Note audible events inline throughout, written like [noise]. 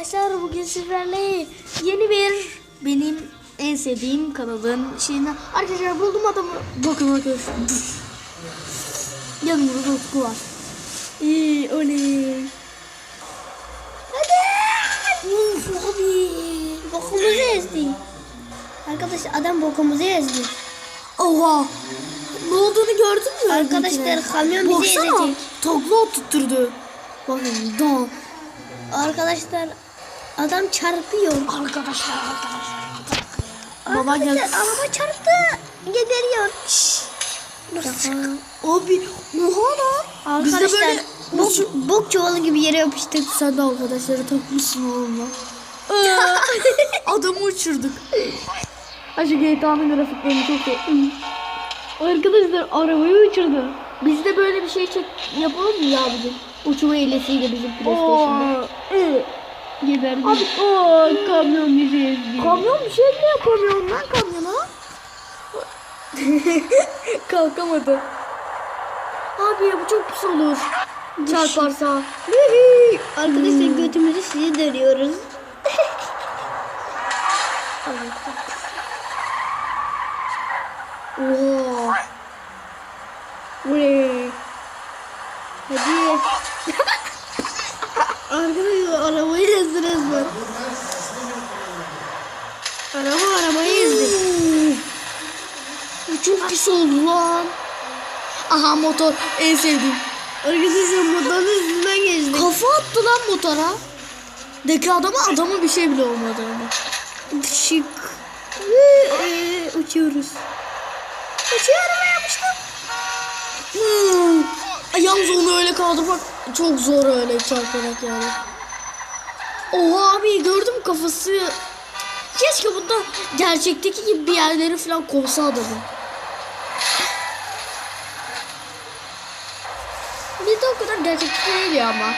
arkadaşlar bugün sizlerle yeni bir benim en sevdiğim kanalın şeyinden arkadaşlar buldum adamı. Bakın arkadaşlar. Yanımda Utku var. İyi oley. Hadi! Abi. Bokumuzu ezdi. Arkadaşlar adam bokumuzu ezdi. Oha! Ne olduğunu gördün mü? Arkadaşlar, kamyon bizi ezecek. takla oturtturdu bakın don. Arkadaşlar adam çarpıyor. Arkadaşlar arkadaşlar. Baba gel. Araba çarptı. Geberiyor. Abi oha lan. Biz de Arkadaşlar böyle bok, bok çuvalı gibi yere yapıştık. Sen de arkadaşları takmışsın oğlum lan. [laughs] Ee, Adamı uçurduk. Ha şu GTA'nın grafiklerini çok iyi. Arkadaşlar arabayı uçurdu. Biz de böyle bir şey çek yapalım mı ya bizim? Uçma hilesiyle bizim PlayStation'da. Geberdim. Abi o kamyon bizi ezdi. Kamyon bir şey mi yapamıyorum lan kamyona? [laughs] Kalkamadı. Abi ya bu çok pis olur. Çarparsa. Arkadaşlar götümüzü size dönüyoruz. Oha. Hadi. Arabayı ezdi resmen. Araba arabayı ezdi. Çok pis oldu lan. Aha motor en sevdiğim. Arkadaşlar motorun üstünden geçtik. Kafa attı lan motora. Deki adama adama bir şey bile olmadı ama. Şık. Ee, uçuyoruz. Uçuyor araba yapmıştım. Hmm. Yalnız onu öyle kaldırmak çok zor öyle çarparak yani. Gördün mü kafası? Keşke bunda gerçekteki gibi bir yerleri falan kovsa adamı. Bir de o kadar gerçekçi değil ya ama.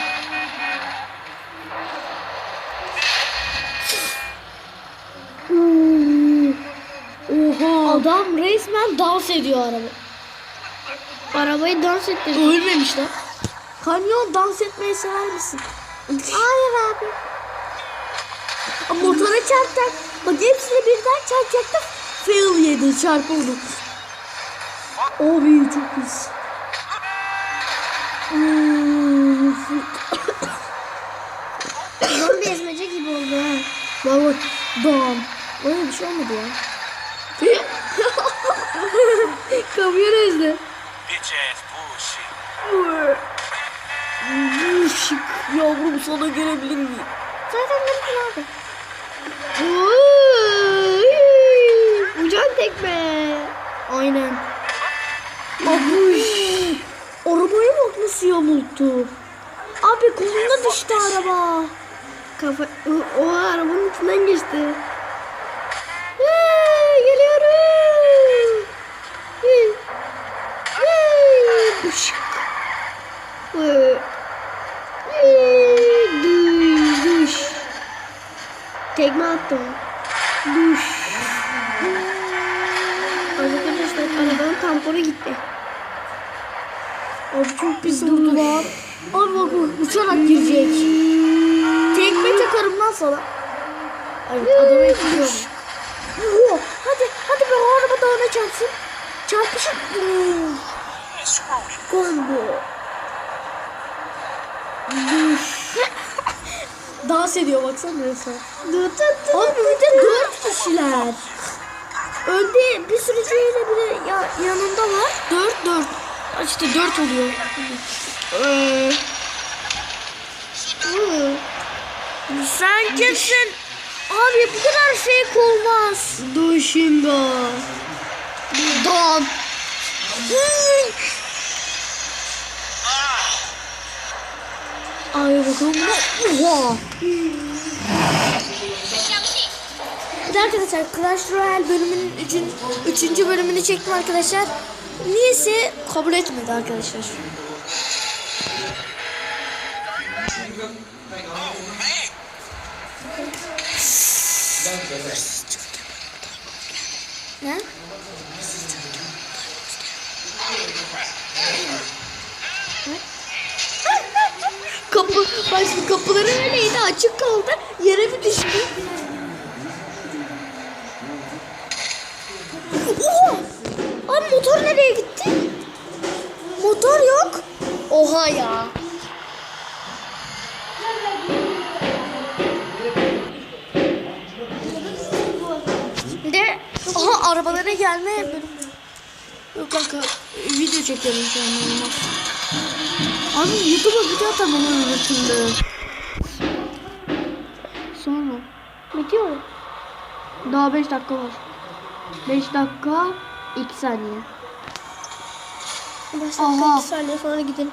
Oha. Adam resmen dans ediyor araba. Arabayı dans ettirdik. Ölmemiş lan. Kamyon dans etmeyi sever misin? Hayır abi. Motora çarpacak. Bak hepsine birden çarpacaktı. Fail yedi çarpı onu. Abi çok pis. Zombi ezmece gibi oldu ha. Bak bak. Don. Öyle bir şey olmadı ya. [laughs] Kamyon ezdi. Bitch ass bullshit. Şık. Yavrum sana gelebilir miyim? Zaten gördün abi. Uçan tekme. Aynen. Abi. Arabaya bak nasıl yamulttu. Abi kolunda düştü araba. Kafa... O, o arabanın içinden geçti. Hey, geliyorum. Hey. Hey. Işık. Hey. Hey. Duş, duş. Attım. Duş. Arkadaşlar arabanın tamponu gitti. Abi çok pis oldu lan. Abi bak bak uçarak girecek. Tekme çakarım lan sana. Evet adamı yapıyorum. Oo, hadi hadi be o araba da ona çarpsın. Çarpışın. Oo, Combo. Dans ediyor baksana resmen. Bir de dört kişiler. Önde bir sürücüyle bile ya, yanında var. Dört dört. İşte dört oluyor. Ee. Sen kimsin? Abi bu kadar fake olmaz. Duşinda. Don. Ay arkadaşlar Clash Royale bölümünün üçün, üçüncü bölümünü çektim arkadaşlar. Niyeyse kabul etmedi arkadaşlar. Ne? Kapı, bak kapıları öyleydi açık kaldı. Yere bir düştü. Oha! Abi motor nereye gitti? Motor yok. Oha ya. De aha arabalara gelme bölümü. Yok kanka video çekiyorum şu an. Abi YouTube'a video öyle şimdi. Sonra. Bitiyor? Daha 5 dakika var. 5 dakika 2 saniye. Dakika iki saniye sonra gidelim.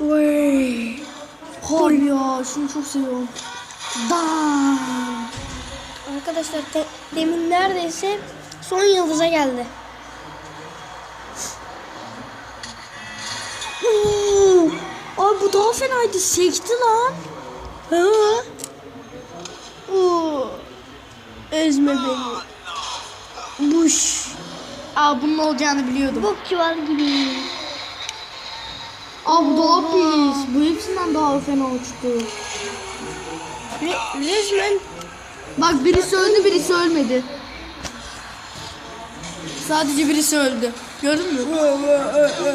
Vay. Har ya şunu çok seviyorum. Dam. Arkadaşlar te- demin neredeyse son yıldıza geldi. Daha fenaydı. Sekti lan. Ha? Oo. Ezme beni. Buş. Aa bunun olacağını biliyordum. Bok çuval gibi. Aa bu daha pis. Bu hepsinden daha fena uçtu. Re- resmen Bak birisi öldü birisi ölmedi. Sadece birisi öldü. Gördün mü?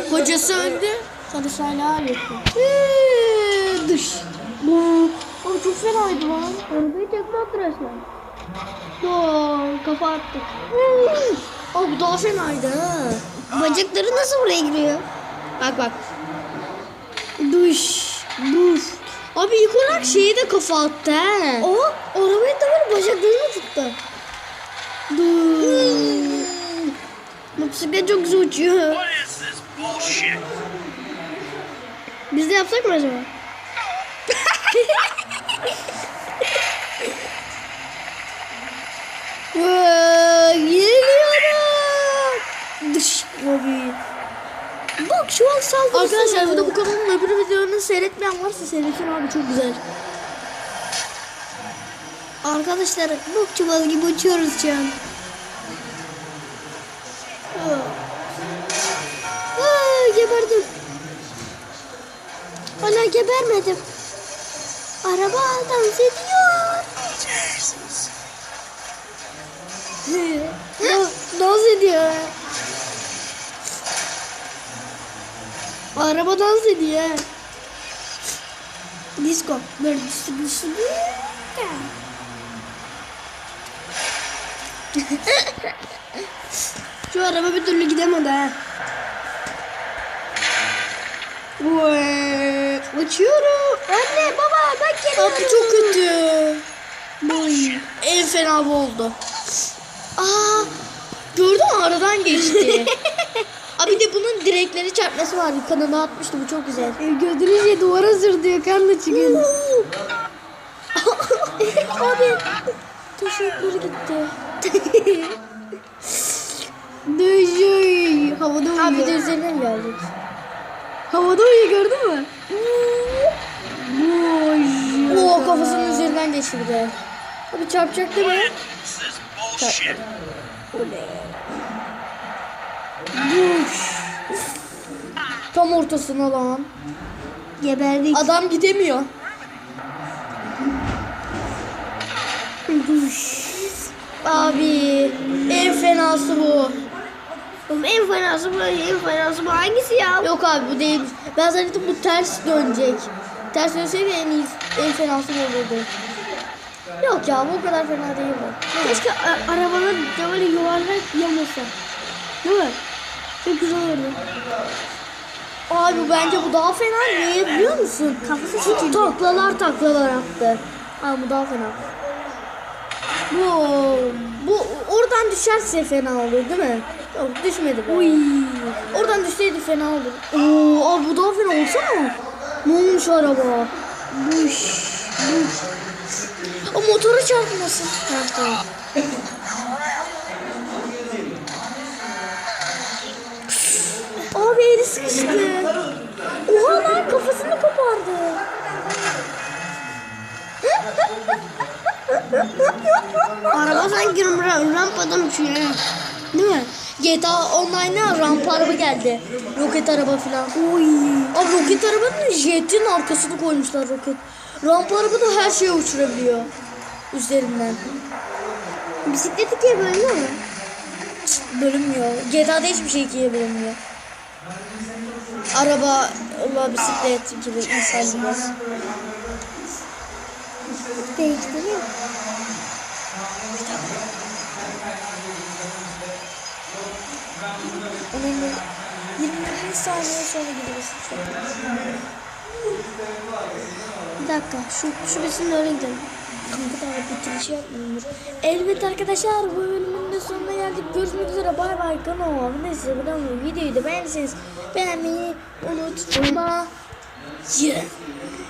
Kocası öldü. Karısı hala halletti. Dış. Bu. Abi çok fenaydı lan. arabayı tekme attı resmen. Doğru kafa attık. Abi bu daha fenaydı ha. Bacakları nasıl buraya giriyor? Bak bak. Duş. Duş. Abi ilk olarak şeyi de kafa attı he. O arabayı da böyle bacaklarını tuttu. Dur. Motosiklet çok güzel uçuyor. What is this bullshit? Biz de yapsak mı acaba? Geliyorum. Dış abi. Bak şu an saldırısı. Arkadaşlar bu da bu kanalın öbür videolarını seyretmeyen varsa seyretsin abi çok güzel. Arkadaşlar bok çuvalı gibi uçuyoruz şu an. Gebermedim. Araba dans ediyor. dans, ediyor. Araba dans ediyor. Disco. Böyle disco disco. Şu araba bir türlü gidemedi ha. Vay, Uçuyorum. Anne baba bak geliyorum. Abi çok kötü. En fena bu oldu. Aa, gördün mü aradan geçti. [laughs] Abi de bunun direkleri çarpması vardı. Kanına atmıştı bu çok güzel. E, Gördüğünüz şey duvara sürtüyor kan da çıkıyor. [laughs] Abi teşekkür gitti. [laughs] Düşüy. Havada uyuyor. Abi de üzerinden gelecek. Havada uyuyor gördün mü? Oo kafasının üzerinden geçti bir de. Abi çarpacak değil mi? Bullshit. Tam ortasına lan. Geberdik. Adam gidemiyor. Abi en fenası bu. Oğlum en fenası bu, en fenası bu. Hangisi ya? Yok abi bu değil. Ben zannettim bu ters dönecek. Ters dönseydi en iyi, en fenası bu olurdu. Yok ya bu kadar fena değil bu. Keşke a- arabanın böyle yuvarlak yamasa. Değil mi? Çok güzel olurdu. Abi bence bu daha fena. Niye biliyor musun? Kafası Çünkü şekilli. taklalar taklalar attı. Abi bu daha fena. Bu, bu oradan düşerse fena olur değil mi? Yok düşmedi bu. Oradan düşseydi fena olur. Oo, abi bu daha fena olsana. Ne olmuş araba? Buş. Buş. O motoru çarpmasın. Çarptı. Abi eli sıkıştı. Oha lan kafasını kopardı. Araba sanki ram- rampadan uçuyor. Değil mi? GTA Online'a rampa araba geldi. Roket araba falan. Oy. Abi roket arabanın jetin arkasını koymuşlar roket. Rampa araba da her şeye uçurabiliyor. Üzerinden. Bisiklet ikiye bölünüyor mu? Bölünmüyor. GTA'da hiçbir şey ikiye bölünmüyor. Araba, Allah, bisiklet gibi insan gibi. Değiştiriyor. Önemli. 20 saniye sonra gideriz. Bir dakika şu şu bitsin de öyle gidelim. Kanka daha bitirişi yapmayayım. Evet arkadaşlar bu bölümün de sonuna geldik. Görüşmek üzere bay bay kanalıma abone size olmayı videoyu da beğenirseniz beğenmeyi unutmayın.